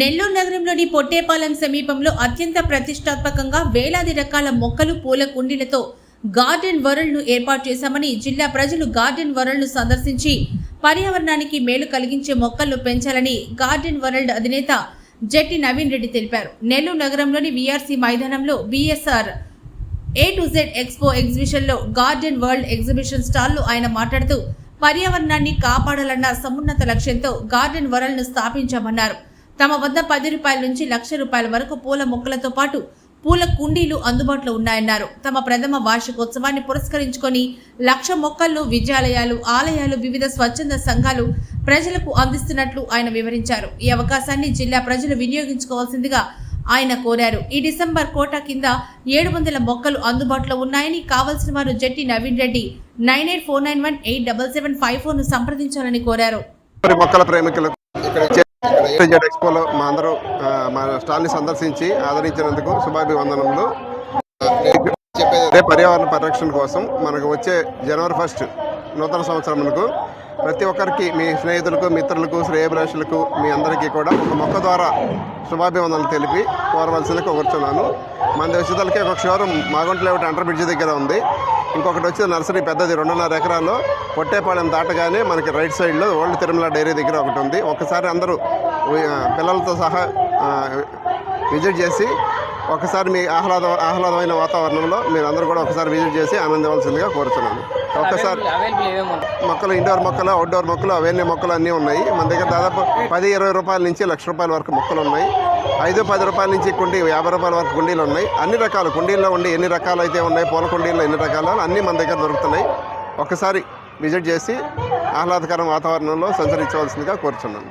నెల్లూరు నగరంలోని పొట్టేపాలెం సమీపంలో అత్యంత ప్రతిష్టాత్మకంగా వేలాది రకాల మొక్కలు పూల కుండీలతో గార్డెన్ వరల్డ్ను ఏర్పాటు చేశామని జిల్లా ప్రజలు గార్డెన్ వరల్డ్ను సందర్శించి పర్యావరణానికి మేలు కలిగించే మొక్కలను పెంచాలని గార్డెన్ వరల్డ్ అధినేత జట్టి నవీన్ రెడ్డి తెలిపారు. నెల్లూరు నగరంలోని వీఆర్సీ మైదానంలో BSR A to Z expo ఎగ్జిబిషన్లో గార్డెన్ వరల్డ్ ఎగ్జిబిషన్ స్టాల్లో ఆయన మాట్లాడుతూ పర్యావరణాన్ని కాపాడాలన్న సమున్నత లక్ష్యంతో గార్డెన్ వరల్డ్ను స్థాపించామన్నారు. తమ వద్ద పది రూపాయల నుంచి లక్ష రూపాయల వరకు పూల మొక్కలతో పాటు పూల కుండీలు అందుబాటులో ఉన్నాయన్నారు. తమ ప్రథమ వార్షికోత్సవాన్ని పురస్కరించుకొని లక్ష మొక్కలను విద్యాలయాలు ఆలయాలు వివిధ స్వచ్ఛంద సంఘాలు ప్రజలకు అందిస్తున్నట్లు ఆయన వివరించారు. ఈ అవకాశాన్ని జిల్లా ప్రజలు వినియోగించుకోవాల్సిందిగా ఆయన కోరారు. ఈ డిసెంబర్ కోటా కింద ఏడు వందల మొక్కలు అందుబాటులో ఉన్నాయని కావలసిన వారు Jatti Naveen Reddy nine eight four nine one eight double seven five ఫోర్ను సంప్రదించాలని కోరారు. మొక్కల ప్రేమికులకు జెడ్ ఎక్స్పోలో మా అందరూ మా స్టాల్ని సందర్శించి ఆదరించినందుకు శుభాభివందనములు. అదే పర్యావరణ పరిరక్షణ కోసం మనకు వచ్చే జనవరి ఫస్ట్ నూతన సంవత్సరములకు ప్రతి ఒక్కరికి మీ స్నేహితులకు మిత్రులకు శ్రేయభిలాషులకు మీ అందరికీ కూడా ఒక మొక్క ద్వారా శుభాభివందనలు తెలిపి కోరవలసిందిగా కోరుచున్నాను. మన దేశదలకి ఒక showroom Magunta layout under bridge దగ్గర ఉంది. ఇంకొకటి వచ్చి నర్సరీ పెద్దది రెండున్నర ఎకరాల్లో పొట్టేపాలెం దాటగానే మనకి రైట్ సైడ్లో ఓల్డ్ తిరుమల డైరీ దగ్గర ఒకటి ఉంది. ఒకసారి అందరూ పిల్లలతో సహా విజిట్ చేసి ఒకసారి మీ ఆహ్లాద ఆహ్లాదమైన వాతావరణంలో మీరు అందరూ కూడా ఒకసారి విజిట్ చేసి ఆనందవలసిందిగా కోరుతున్నాను ఒకసారి మొక్కలు ఇండోర్ మొక్కలు అవుట్డోర్ మొక్కలు అవన్నీ మొక్కలు అన్నీ ఉన్నాయి. మన దగ్గర దాదాపు పది ఇరవై రూపాయల నుంచి లక్ష రూపాయల వరకు మొక్కలు ఉన్నాయి. ఐదు పది రూపాయల నుంచి కుండీ యాభై రూపాయల వరకు కుండీలు ఉన్నాయి. అన్ని రకాలు కుండీల్లో ఉండి ఎన్ని రకాలు అయితే ఉన్నాయి పూల కుండీల్లో ఎన్ని రకాలు అన్నీ మన దగ్గర దొరుకుతున్నాయి. ఒకసారి విజిట్ చేసి ఆహ్లాదకరం వాతావరణంలో సంచరించవలసిందిగా కోరుచున్నాను.